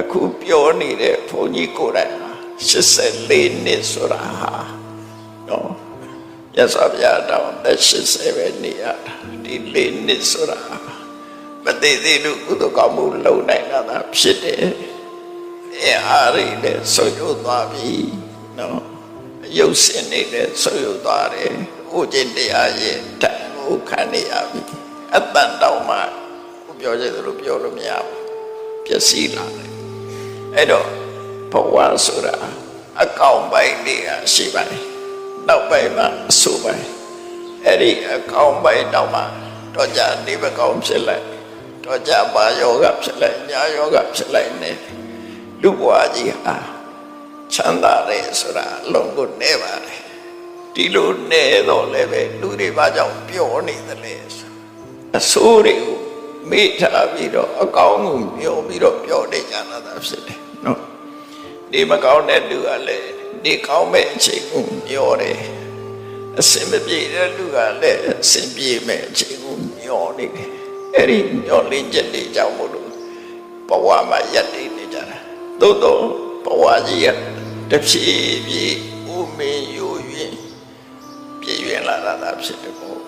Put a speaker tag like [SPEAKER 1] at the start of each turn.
[SPEAKER 1] အခုပြောနေတဲ့ဘုန်းကြီးကိုယ်တိုင်ဟာ84နှစ်ဆိုတာဟာနော်ရသော်ဗျာတောင်းသက်80ပဲနေရတာဒီလေးနှစ်ဆိုတာဟာမသိသေးလို့ကုသကောင်းမှုလုံနိုင်တာသာဖြစ်တယ်အဲအားရည်နဲ့ဆွယုသွားပြီနော်ရုပ်စင်နေတဲ့ဆွယုသွားတယ်ဥကျင့်တရားရဲ့တန်ကိုခံနေရပြီအတန်တောင်းမှကိုပြောချင်တယ်လို့ပြောလို့မရဘူးပျက်စီးလာတယ် အဲ့တော့ဘဝဆိုတာအကောင်ပိုင်းတွေကရှိပါတယ်နောက်ပိုင်းမှာအဆူပိုင်းအဲ့ဒီအကောင်ပိုင်းတော့မှတော့ကြနေမကောင်းဖြစ်လိုက်တော့ကြဘာယောဂဖြစ်လိုက်ညာယောဂဖြစ်လိုက်နေလူဘဝကြီးဟာချမ်းသာတယ်ဆိုတာအလုံးကိုနေပါတယ်ဒီလိုနေတော့လည်းပဲလူတွေဘာကြောင့်ပျော်နေသလဲဆိုအဆိုးတွေကိုမေ့ထားပြီးတော့အကောင်းကိုမျောပြီးတော့ပျော်နေကြတာသာဖြစ်တယ် နော်ဒီမကောင်းတဲ့လူကလည်းဒီကောင်းမဲ့အချိန်ကိုမျောတယ်အစင်မပြေတဲ့လူကလည်းအစင်ပြေမဲ့အချိန်ကိုမျောနေတယ်အဲ့ဒီမျောလင်းချက်တွေကြောင့်မို့လို့ဘဝမှာရက်တည်နေကြတာသို့တော့ဘဝကြီးကတစ်ဖြည်းဖြည်းဦးမင်းယူရင်ပြည့်ရွင်လာတာသာဖြစ်တယ်ပေါ့